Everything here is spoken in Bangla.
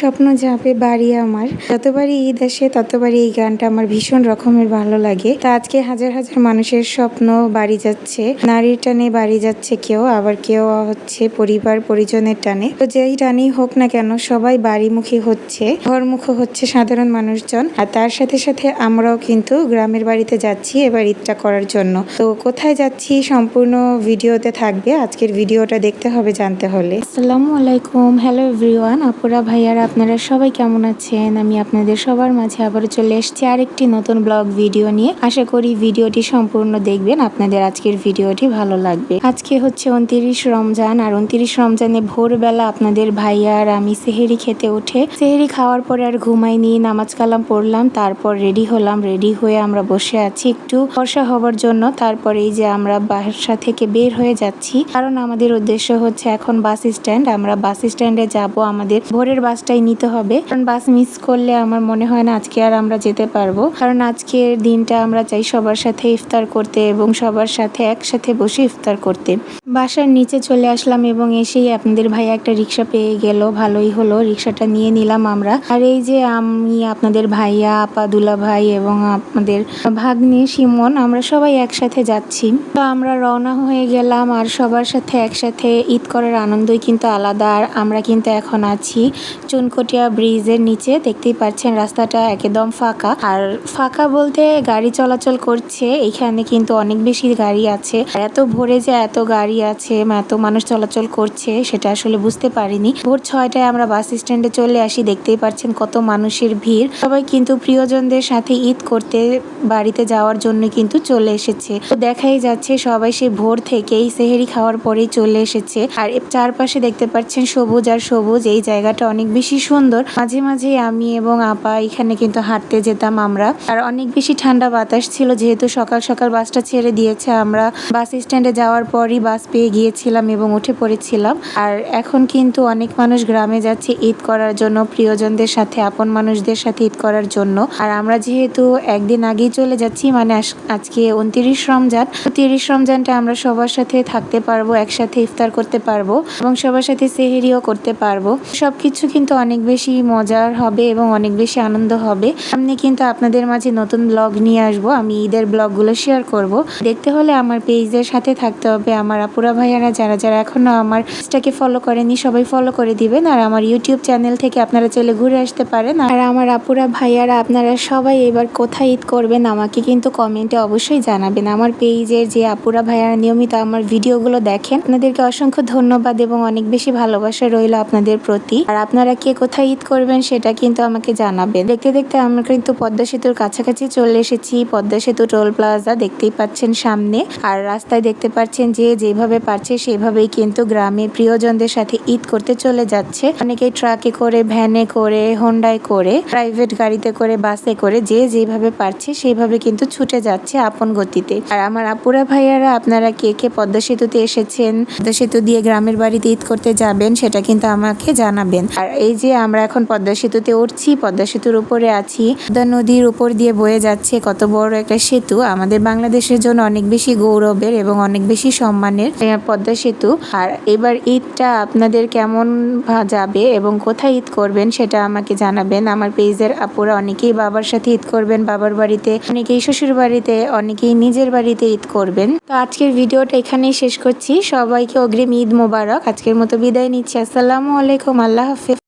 স্বপ্ন যাবে বাড়ি আমার। যতবারই ঈদ আসে ততবারই এই গানটা আমার ভীষণ রকমের ভালো লাগে। তা আজকে হাজার হাজার মানুষের স্বপ্ন বাড়ি যাচ্ছে। নারীর টানে বাড়ি যাচ্ছে কেউ, আবার কেউ হচ্ছে পরিবার, পরিজনের টানে। তো যেই টানেই হোক না কেন, সবাই বাড়িমুখী হচ্ছে, ঘরমুখ হচ্ছে সাধারণ মানুষজন। আর তার সাথে সাথে আমরাও কিন্তু গ্রামের বাড়িতে যাচ্ছি এবার ঈদটা করার জন্য। তো কোথায় যাচ্ছি সম্পূর্ণ ভিডিওতে থাকবে। আজকের ভিডিওটা দেখতে হবে জানতে হলে। আসসালামু আলাইকুম। হ্যালো এভরিওয়ান আপুরা, ভাইয়ারা আপনারা সবাই কেমন আছেন? আমি আপনাদের সবার মাঝে আবার চলে এসেছি আরেকটি নতুন ব্লগ ভিডিও নিয়ে। আশা করি ভিডিওটি সম্পূর্ণ দেখবেন, আপনাদের আজকের ভিডিওটি ভালো লাগবে। আজকে হচ্ছে উনত্রিশ রমজান, আর উনত্রিশ রমজানে ভোরবেলা আপনাদের ভাইয়া আর আমি সেহেরি খেতে উঠে, সেহেরি খাওয়ার পরে আর ঘুমাই নিয়ে নামাজ কালাম পড়লাম, তারপর রেডি হলাম, রেডি হয়ে আমরা বসে আছি একটু বর্ষা হবার জন্য। তারপরে এই যে আমরা বাসা থেকে বের হয়ে যাচ্ছি, কারণ আমাদের উদ্দেশ্য হচ্ছে এখন বাস স্ট্যান্ড, আমরা বাস স্ট্যান্ডে যাব আমাদের ভোরের বাসটাই নিতে হবে। কারণ বাস মিস করলে আমার মনে হয় না আজকে আর আমরা যেতে পারব। কারণ আজকের দিনটা আমরা চাই সবার সাথে ইফতার করতে এবং সবার সাথে একসাথে বসে ইফতার করতে। বাসার নিচে চলে আসলাম এবং এসেই আপনাদের ভাই একটা রিক্সা পেয়ে গেল। ভালোই হলো, রিক্সাটা নিয়ে নিলাম আমরা। আর এই যে আমি, আপনাদের ভাইয়া, আপা দুলা ভাই এবং আপনাদের ভাগ্নি সিমন আমরা সবাই একসাথে যাচ্ছি। তো আমরা রওনা হয়ে গেলাম আর সবার সাথে একসাথে ঈদ করার আনন্দই কিন্তু আলাদা। আর আমরা কিন্তু এখন আছি চুনকটিয়া ব্রিজের নিচে। দেখতেই পাচ্ছেন রাস্তাটা একদম ফাঁকা। আর ফাঁকা বলতে গাড়ি চলাচল করছে, এখানে কিন্তু অনেক বেশি গাড়ি আছে। এত ভোরে যে এত গাড়ি আছে এত মানুষ চলাচল করছে, সেটা আসলে বুঝতে পারিনি। ভোর ছয়টায় আমরা বাস স্ট্যান্ডে চলে আসি, দেখতেই পাচ্ছেন কত মানুষের ভিড়। সবাই কিন্তু প্রিয়জনদের সাথে ঈদ করতে, বাড়িতে যাওয়ার জন্য কিন্তু চলে এসেছে। তো দেখাই যাচ্ছে সবাই সে ভোর থেকেই সেহেরি খাওয়ার পরেই চলে এসেছে। আর চারপাশে দেখতে পাচ্ছেন সবুজ আর সবুজ, এই জায়গাটা অনেক বেশি সুন্দর। মাঝে মাঝে আমি এবং আপা এখানে কিন্তু হাঁটতে যেতাম আমরা। আর অনেক বেশি ঠান্ডা বাতাস ছিল, যেহেতু সকাল সকাল বাসটা ছেড়ে দিয়েছে, আমরা বাস স্ট্যান্ডে যাওয়ার পরই বাস পেয়ে গিয়েছিলাম এবং উঠে পড়েছিলাম। আর এখন কিন্তু অনেক মানুষ গ্রামে যাচ্ছে ঈদ করার জন্য, প্রিয়জনদের সাথে, আপন মানুষদের সাথে ঈদ করার জন্য। আর আমরা যেহেতু একদিন আগেই চলে যাচ্ছি মানে আজ- আজকে উনত্রিশ রমজান তিরিশ রমজানটা আমরা সবার সাথে থাকতে পারব, একসাথে ইফতার করতে পারব এবং সবার সাথে সেহেরিও করতে পারব। সবকিছু কিন্তু অনেক বেশি মজার হবে এবং অনেক বেশি আনন্দ হবে। সামনে কিন্তু আপনাদের মাঝে নতুন ব্লগ নিয়ে আসব, আমি ঈদের ব্লগগুলো শেয়ার করব। দেখতে হলে আমার পেজের সাথে থাকতে হবে, আমার আপুরা ভাইয়ারা যারা যারা এখনও আমার পেজটাকে ফলো করেনি, সবাই ফলো করে দিবেন আর আমার ইউটিউব চ্যানেল থেকে আপনারা চাইলে ঘুরে আসতে পারেন। আর আমার আপুরা ভাইয়ারা, আপনারা সবাই এবার কোথায় ঈদ করবেন আমাকে কিন্তু কমেন্টে অবশ্যই জানাবেন। আমার পেজের যে আপুরা ভাইয়ারা নিয়মিত আমার ভিডিওগুলো দেখেন, আপনাদেরকে অসংখ্য ধন্যবাদ এবং অনেক বেশি ভালোবাসা রইল আপনাদের প্রতি। আর আপনারা কে কোথায় ঈদ করবেন সেটা কিন্তু আমাকে জানাবেন। দেখতে দেখতে আমরা কিন্তু পদ্মা সেতুর কাছাকাছি চলে এসেছি, পদ্মা সেতু টোল প্লাজা দেখতেই পাচ্ছেন সামনে। আর রাস্তায় দেখতে পাচ্ছেন যে যেভাবে পারছে, সেভাবেই কিন্তু গ্রামে প্রিয়জনদের সাথে ঈদ করতে চলে যাচ্ছে। অনেকেই ট্রাকে করে, ভ্যানে করে হোন্ডায় করে প্রাইভেট গাড়িতে করে, বাসে করে, যে যেভাবে পারছে সেইভাবে কিন্তু ছুটে যাচ্ছে আপন গতিতে। আর আমার আপুরা ভাইয়ারা, আপনারা কে কে পদ্মা সেতুতে এসেছেন, পদ্মা সেতু দিয়ে গ্রামের বাড়িতে ঈদ করতে যাবেন, সেটা কিন্তু আমাকে জানাবেন। আর এই যে আমরা এখন পদ্মা সেতুতে উঠছি, পদ্মা সেতুর উপরে আছি। পদ্মা নদীর উপর দিয়ে বয়ে যাচ্ছে কত বড় একটা সেতু। আমাদের বাংলাদেশের জন্য অনেক বেশি গৌরবের এবং অনেক বেশি সম্মানের পদ্মা সেতু। আর এবার ঈদটা আপনাদের কেমন যাবে এবং কোথায় ঈদ করবেন সেটা আমাকে জানাবেন। আমার পেজের আপুরা অনেকেই বাবার সাথে ঈদ করবেন, বাবার বাড়িতে, অনেকেই শ্বশুর বাড়িতে, অনেকেই নিজের বাড়িতে ঈদ করবেন। তো আজকের ভিডিওটা এখানেই শেষ করছি। সবাইকে অগ্রিম ঈদ মোবারক। আজকের মতো বিদায় নিচ্ছি। আসসালামু আলাইকুম। আল্লাহ হাফিজ।